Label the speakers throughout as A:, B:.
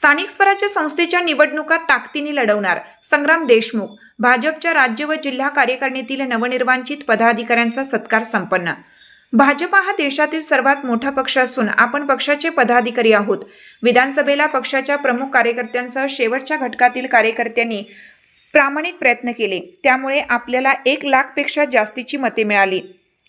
A: स्थानिक स्वराज्य संस्थेच्या निवडणुका ताकदीने लढवणार संग्राम देशमुख. भाजपच्या राज्य व जिल्हा कार्यकारिणीतील नवनिर्वाचित पदाधिकाऱ्यांचा सत्कार संपन्न. भाजपा हा देशातील सर्वात मोठा पक्ष असून आपण पक्षाचे पदाधिकारी आहोत. विधानसभेला पक्षाच्या प्रमुख कार्यकर्त्यांसह शेवटच्या घटकातील कार्यकर्त्यांनी प्रामाणिक प्रयत्न केले. त्यामुळे आपल्याला एक लाखपेक्षा जास्तीची मते मिळाली.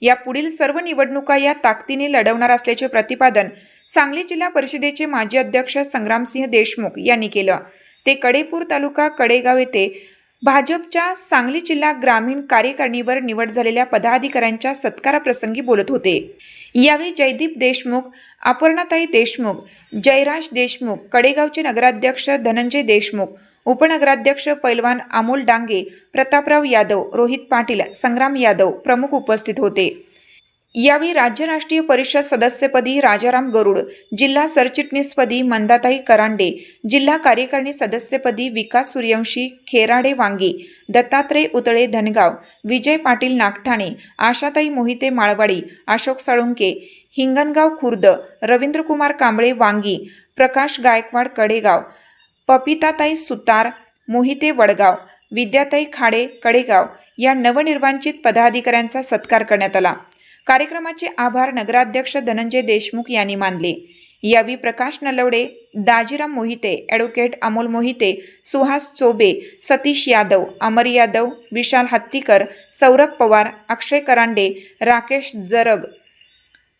A: या पुढील सर्व निवडणुका या ताकदीने लढवणार असल्याचे प्रतिपादन सांगली जिल्हा परिषदेचे माजी अध्यक्ष संग्रामसिंह देशमुख यांनी केलं. ते कडेपूर तालुका कडेगाव येथे भाजपच्या सांगली जिल्हा ग्रामीण कार्यकारिणीवर निवड झालेल्या पदाधिकाऱ्यांच्या सत्काराप्रसंगी बोलत होते. यावेळी जयदीप देशमुख अपर्णाताई देशमुख जयराज देशमुख कडेगावचे नगराध्यक्ष धनंजय देशमुख उपनगराध्यक्ष पैलवान अमोल डांगे प्रतापराव यादव रोहित पाटील संग्राम यादव प्रमुख उपस्थित होते. यावेळी राज्य राष्ट्रीय परिषद सदस्यपदी राजाराम गरुड जिल्हा सरचिटणीसपदी मंदाताई करांडे जिल्हा कार्यकारिणी सदस्यपदी विकास सूर्यवंशी खेराडे वांगी दत्तात्रय उतळे धनगाव विजय पाटील नागठाणे आशाताई मोहिते माळवाडी अशोक साळुंके हिंगणगाव खुर्द रवींद्रकुमार कांबळे वांगी प्रकाश गायकवाड कडेगाव पपिताताई सुतार मोहिते वडगाव विद्याताई खाडे कडेगाव या नवनिर्वाचित पदाधिकाऱ्यांचा सत्कार करण्यात आला. कार्यक्रमाचे आभार नगराध्यक्ष धनंजय देशमुख यांनी मानले. यावेळी प्रकाश नलवडे दाजीराम मोहिते ॲडव्होकेट अमोल मोहिते सुहास चोबे सतीश यादव अमर यादव विशाल हत्तीकर सौरभ पवार अक्षय करांडे राकेश जरग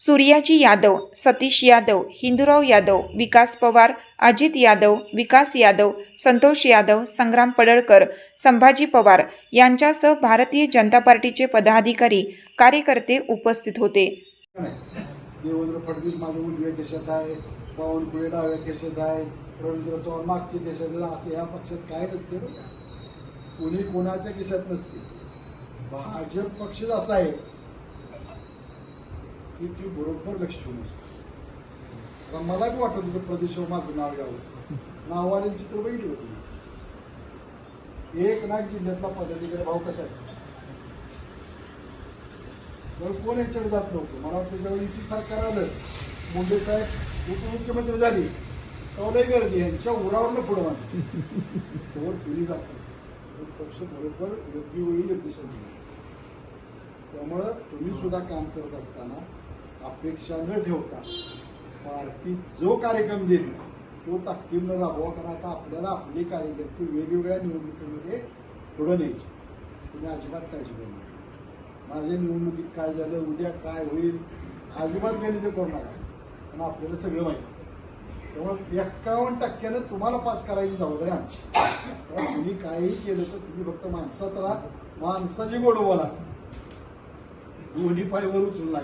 A: सूर्याजी यादव सतीश यादव हिंदूराव यादव विकास पवार अजित यादव विकास यादव संतोष यादव संग्राम पडळकर संभाजी पवार यांच्यासह भारतीय जनता पार्टीचे पदाधिकारी कार्यकर्ते उपस्थित होते.
B: देवेंद्र फडणवीस माझ्या उजव्या देशात आहे बावनकुळे डाव्या देशात आहे रवींद्र चव्हाण मागच्या देशात असं या पक्षात काय नसते कोणी कोणाच्या देशात नसते. भाजप पक्षच असा आहे की ती बरोबर लक्ष ठेवून असतो. आता मला बी वाटत होतं प्रदेशावर माझं नाव यावं. नावाने चित्र बघितली होती एक नाग जिल्ह्यातला पदाधिकारी भाऊ कसा आहे? तर कोण याच्याकडे जात नव्हतं? मला वाटतं ज्यावेळी इथे सरकार आलं मुंडे साहेब उपमुख्यमंत्री झाली तेव्हा गर्दी यांच्या उरावरनं पुढं माणसं. तोवर पिढी जात नाही पक्ष बरोबर योग्य वेळी योग्य संधी त्यामुळं तुम्ही सुद्धा काम करत असताना अपेक्षा न ठेवता पार्टी जो कार्यक्रम देईल तो ताकदीनं राबवा कारण आता आपल्याला आपले कार्यकर्ते वेगवेगळ्या निवडणुकीमध्ये पुढं न्यायचे. तुम्ही अजिबात काळजी करू नका. माझ्या निवडणुकीत काय झालं उद्या काय होईल अजिबात गणित करू नका. पण आपल्याला सगळं माहिती त्यामुळे एक्कावन्न टक्क्यानं तुम्हाला पास करायची जबाबदारी आमची. त्यामुळे तुम्ही काहीही केलं तर तुम्ही फक्त माणसात राहा. माणसाची गोड बोला. दोन्ही पायवर उचलू नका